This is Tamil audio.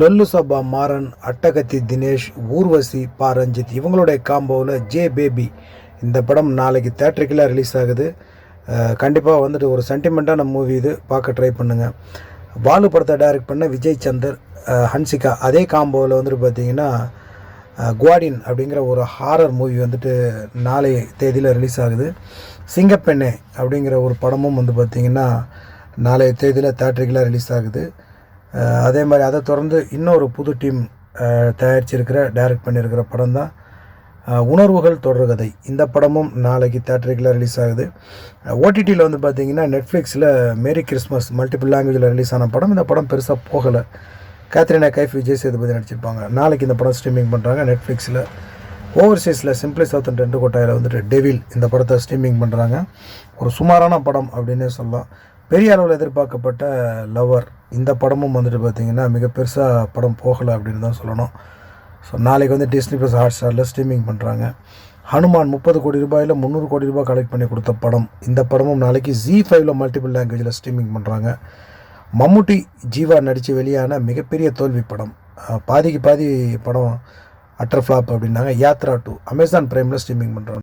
லொல்லு சபா மாறன் அட்டகத்தி தினேஷ் ஊர்வசி பாரஞ்சித் இவங்களுடைய காம்போவில் ஜே பேபி இந்த படம் நாளைக்கு தேட்டருக்கெல்லாம் ரிலீஸ் ஆகுது. கண்டிப்பாக வந்துட்டு ஒரு சென்டிமெண்ட்டான மூவி இது. பார்க்க ட்ரை பண்ணுங்கள் பாலு படத்தை டைரக்ட் பண்ண விஜய் சந்தர் ஹன்சிகா. அதே காம்போவில் வந்துட்டு பார்த்தீங்கன்னா குவாடின் அப்படிங்கிற ஒரு ஹாரர் மூவி வந்துட்டு நாளை தேதியில் ரிலீஸ் ஆகுது. சிங்கப்பெண்ணே அப்படிங்கிற ஒரு படமும் வந்து பார்த்திங்கன்னா நாளைய தேதியில் தேட்டருக்கெல்லாம் ரிலீஸ் ஆகுது. அதே மாதிரி அதை தொடர்ந்து இன்னொரு புது டீம் தயாரிச்சிருக்கிற டைரக்ட் பண்ணியிருக்கிற படம் தான் உணர்வுகள் தொடர்கதை இந்த படமும் நாளைக்கு தேட்டருக்குள்ள ரிலீஸ் ஆகுது. ஓடிடியில் வந்து பார்த்தீங்கன்னா நெட்ஃப்ளிக்ஸில் மேரி கிறிஸ்மஸ் மல்டிபிள் லாங்குவேஜில் ரிலீஸ் ஆன படம். இந்த படம் பெருசாக போகலை. கேத்ரினா கைஃப் விஜய் சேதுபதி நடிச்சிருப்பாங்க. நாளைக்கு இந்த படம் ஸ்ட்ரீமிங் பண்ணுறாங்க நெட்ஃப்ளிக்ஸில் ஓவர்சீஸில் சிம்பிளி சவுத் அண்ட் ரெண்டு கோட்டாயில் வந்துட்டு டெவில் இந்த படத்தை ஸ்ட்ரீமிங் பண்ணுறாங்க ஒரு சுமாரான படம் அப்படின்னே சொல்லலாம். பெரிய அளவில் எதிர்பார்க்கப்பட்ட லவர் இந்த படமும் வந்துட்டு பார்த்திங்கன்னா மிக பெருசாக படம் போகலை அப்படின்னு தான் சொல்லணும். ஸோ நாளைக்கு வந்து டிஸ்னி ப்ளஸ் ஹாட் ஸ்டாரில் ஸ்ட்ரீமிங் பண்ணுறாங்க ஹனுமான் முப்பது கோடி ரூபாயில் முந்நூறு கோடி ரூபாய் கலெக்ட் பண்ணி கொடுத்த படம். இந்த படமும் நாளைக்கு ஜி ஃபைவ்ல மல்டிபிள் லாங்குவேஜில் ஸ்ட்ரீமிங் பண்ணுறாங்க மம்முட்டி ஜீவா நடித்து வெளியான மிகப்பெரிய தோல்வி படம். பாதிக்கு பாதி படம் அட்டர் ஃப்ளாப் அப்படின்னாங்க. யாத்ரா டூ அமேசான் ப்ரைமில் ஸ்ட்ரீமிங் பண்ணுறாங்க